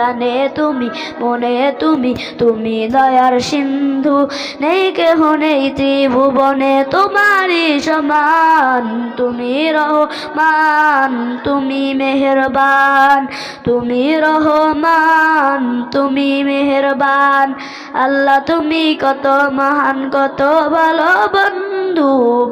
প্রাণে তুমি, মনে তুমি তুমি দয়ার সিন্ধু। নেই কেহ নেই ত্রিভুবনে তোমারই সমান। তুমি রহমান, তুমি মেহেরবান। তুমি রহমান, তুমি মেহেরবান। আল্লাহ তুমি কত মহান, কত ভালো বন্ধু।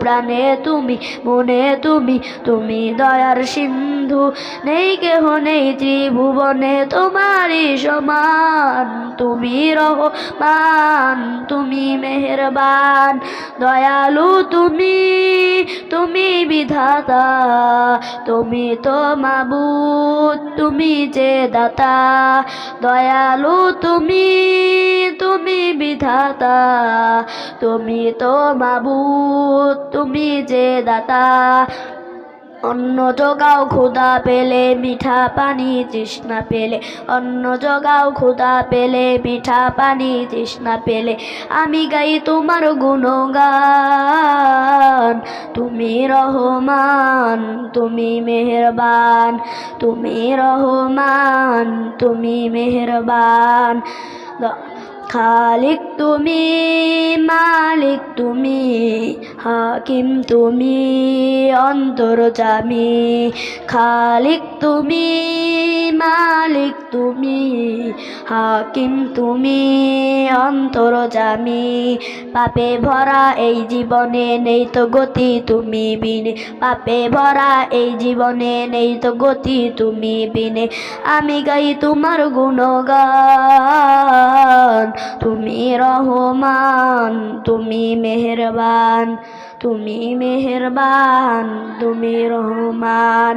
প্রাণে তুমি, মনে তুমি তুমি দয়ার সিন্ধু। নেই কেহ নেই ত্রিভুবনে তোমারই সমান। তুমি রহমান, তুমি মেহরবান। দয়ালু তুমি তুমি বিধাতা। তুমি তো মাবুদ, তুমি যে দাতা। দয়ালু তুমি তুমি বিধাতা, তুমি তো মাবুদ তুমি যে দাতা। অন্ন জগাও ক্ষুদা পেলে, মিঠা পানি তৃষ্ণা পেলে। অন্ন জগাও ক্ষুদা পেলে, মিঠা পানি তৃষ্ণা পেলে। আমি গাই তোমার গুণগান, তুমি রহমান, তুমি মেহেরবান, তুমি রহমান, তুমি মেহেরবান। খালিক তুমি মালিক তুমি হাকিম তুমি অন্তর্জামী খালিক তুমি মালিক তুমি, হাকিম তুমি অন্তর্জামী পাপে ভরা এই জীবনে নেই তো গতি তুমি বিনে, পাপে ভরা এই জীবনে নেই তো গতি তুমি বিনে, আমি গাই তোমার গুণগান, তুমি রহমান, তুমি মেহেরবান তুমি মেহেরবান, তুমি রহমান